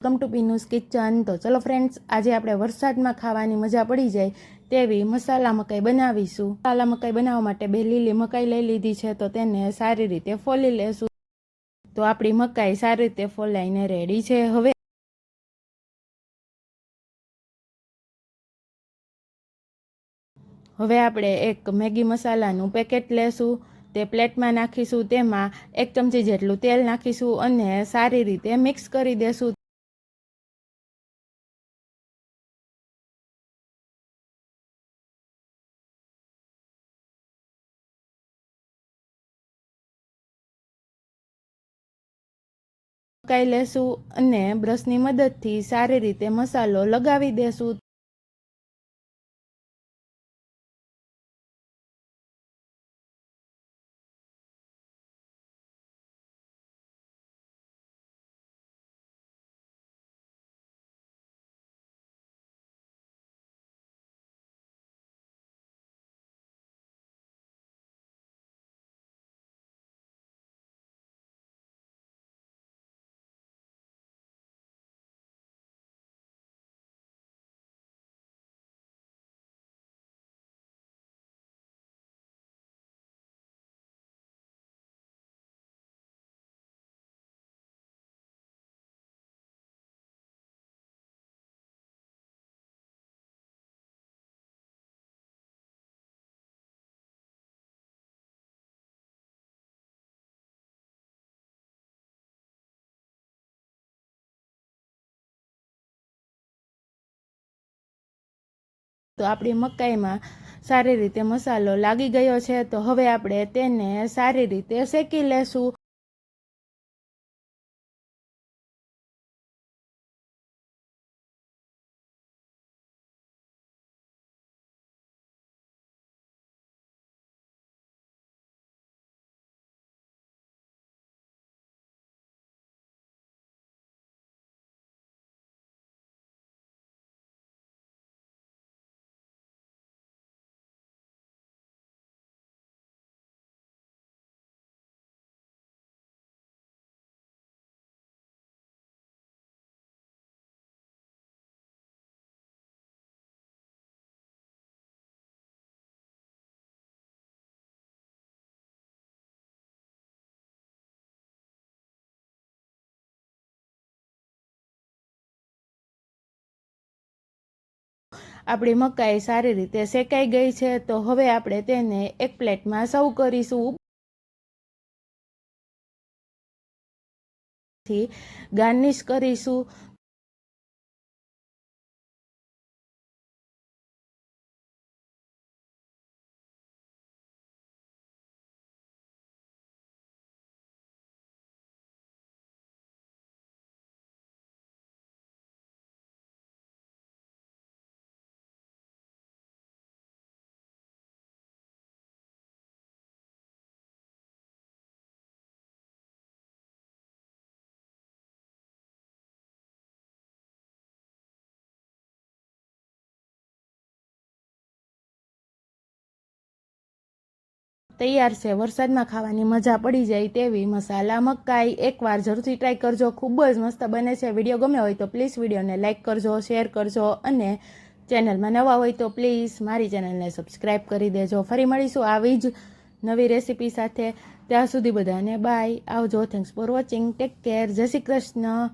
Welcome to પીનુસ kitchen તો ચલો friends આજે આપણે વરસાદમાં ખાવાની મજા પડી જાય તેવી મસાલા મકાઈ બનાવીશું. મસાલા મકાઈ બનાવવા માટે બે લીલી મકાઈ લઈ લીધી છે, તો તેને સારી રીતે ફોલી લેશું. તો આપણી મકાઈ સારી રીતે ફોલાઈને રેડી છે હવે. હવે આપણે એક મેગી મસાલાનું પેકેટ લેશું. તે પ્લેટમાં નાખીશું, તેમાં એક ચમચી જેટલું તેલ નાખીશું અને સારી રીતે મિક્સ કરી દેશું. મકાઈ લેશું અને બ્રશની મદદથી સારી રીતે મસાલો લગાવી દેશું. તો આપણી મકાઈમાં સારી રીતે મસાલો લાગી ગયો છે, તો હવે આપણે તેને સારી રીતે શેકી લેશું. આપણી મકાઈ સારી રીતે શેકાઈ ગઈ છે, તો હવે આપણે તેને એક પ્લેટમાં સર્વ કરીશું. ગાર્નિશ કરીશું. તૈયાર છે. વરસાદમાં ખાવાની મજા પડી જાય તેવી મસાલા, મકાઈ એકવાર જરૂરથી ટ્રાય કરજો. ખૂબ જ મસ્ત બને છે વીડિયો. ગમે હોય તો પ્લીઝ વિડીયોને લાઇક કરજો શેર કરજો અને ચેનલમાં નવા હોય તો પ્લીઝ મારી ચેનલને સબસ્ક્રાઈબ કરી દેજો. ફરી મળીશું આવી જ નવી રેસીપી સાથે. ત્યાં સુધી બધાને બાય આવજો. Thanks for watching take care જય શ્રી કૃષ્ણ.